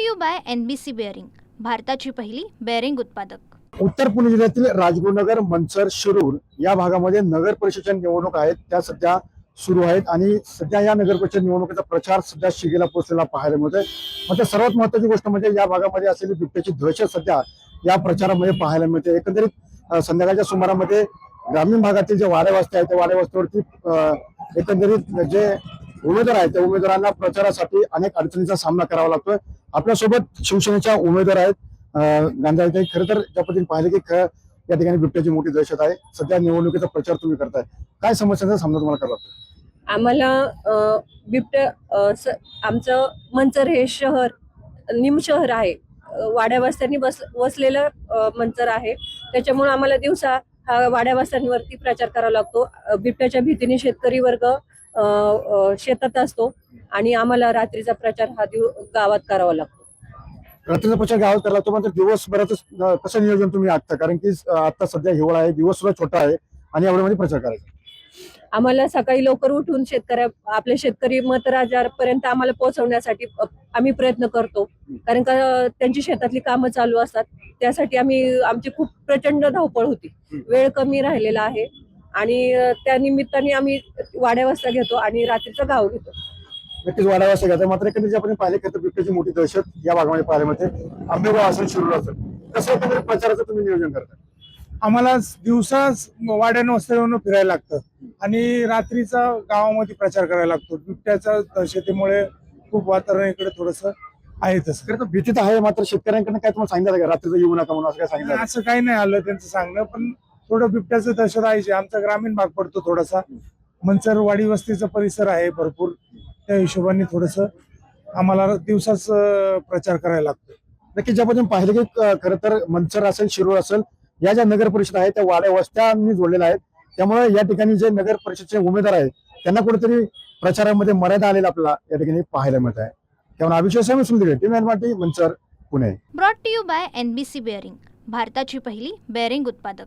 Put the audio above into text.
To you by N B C bearing भारताची पहिली bearing उत्पादक. उत्तर पुणे जिल्ह्यातील राजगुरुनगर मंचर शिरूर या भागामध्ये नगर परिषदेच्या निवडणूक आहेत. त्या सध्या सुरू आहेत आणि सध्या या नगर परिषद निवडणुकीचा प्रचार सध्या शिगेला पोहोचलेला पाहायला मिळतोय. मात्र सर्वात महत्वाची गोष्ट म्हणजे या भागामध्ये असलेली बिबट्याची दहशत सध्या या प्रचारामध्ये पाहायला मिळते. एकंदरीत संध्याकाळच्या सुमारामध्ये ग्रामीण भागातील जे वाड्या वस्ती आहेत त्या वाड्यावस्तीवरती एकंदरीत जे उमेदवार आहेत त्या उमेदवारांना प्रचारासाठी अनेक अडचणींचा सामना करावा लागतोय. आपल्यासोबत शिवसेनेच्या उमेदवार आहेत. गांधी खरं तर ज्या पद्धतीने पाहिलं की खरं या ठिकाणी बिबट्याची मोठी दहशत आहे. सध्या निवडणुकीचा प्रचार तुम्ही करताय. काय समस्यांचा सामना तुम्हाला करावा लागतो आम्हाला अ, बिबट आमचं मंचर हे शहर निम शहर आहे. वाड्या वास्त्यांनी बस वसलेलं मंचर आहे. त्याच्यामुळे आम्हाला दिवसा हा वाड्या वस्त्यांवरती प्रचार करावा लागतो. बिबट्याच्या भीतीने शेतकरी वर्ग शेतात असतो आणि आम्हाला रात्रीचा प्रचार हा दिव गावात करावा लागतो. रात्रीचा प्रचार गावात करायला लागतो मात्र दिवसभराचं अं, कसं नियोजन तुम्ही आखता कारण की आता सध्या हिवाळा आहे दिवस सुद्धा छोटा आहे आणि एवढ्यामध्ये प्रचार करायचा. आम्हाला सकाळी लवकर उठून शेतकऱ्या आपले शेतकरी मतदारापर्यंत आम्हाला पोहोचवण्यासाठी आम्ही प्रयत्न करतो. कारण का त्यांची शेतातली कामं चालू असतात. त्यासाठी आम्ही आमची खूप प्रचंड धावपळ होती. वेळ कमी राहिलेला आहे. आणि त्या निमित्ताने आम्ही वाड्या वाजता घेतो आणि रात्रीचं गाव घेतो. नक्कीच वाढावा असं घ्यायचं मात्र एकंदरीत आपण पाहिले की बिबट्याची मोठी दहशत या भागामध्ये पाहायला मिळते. आंबेगाव असेल शिरूर असेल कसं एकंदरीत प्रचाराचं तुम्ही नियोजन करता? आम्हाला दिवसा वाड्यानं वस्त्यावरून फिरायला लागतं. आणि रात्रीचा गावामध्ये प्रचार करायला लागतो. बिबट्याच्या दहशतीमुळे खूप वातावरण इकडे थोडस आहे तसं. खरं तर भीती तर आहे मात्र शेतकऱ्यांकडनं काय तुम्हाला सांगितलं का? रात्रीचं येऊ नका म्हणून असं काय सांगितलं? असं काही नाही आलं त्यांचं सांगणं पण थोडं बिबट्याचं दहशत आहे आमचा ग्रामीण भाग पडतो थोडासा. मंचर वाडी वस्तीचा परिसर आहे भरपूर. त्या हिशोबाने थोडस आम्हाला दिवसाच प्रचार करायला लागतो. नक्की ज्या पद्धतीने पाहिलं की खरं तर मंचर असेल शिरूर असेल या ज्या नगर परिषद आहेत त्या वाड्या वस्त्यांनी जोडलेल्या आहेत. त्यामुळे या ठिकाणी जे नगर परिषदचे उमेदवार आहेत त्यांना कुठेतरी प्रचारामध्ये मर्यादा आलेला आपल्याला या ठिकाणी पाहायला मिळत आहे. त्यामुळे अभिषेक स्वामी सुंदर team एनमाटी Manchar Pune. Brought to you by N B C bearing भारताची पहिली बेअरिंग उत्पादक.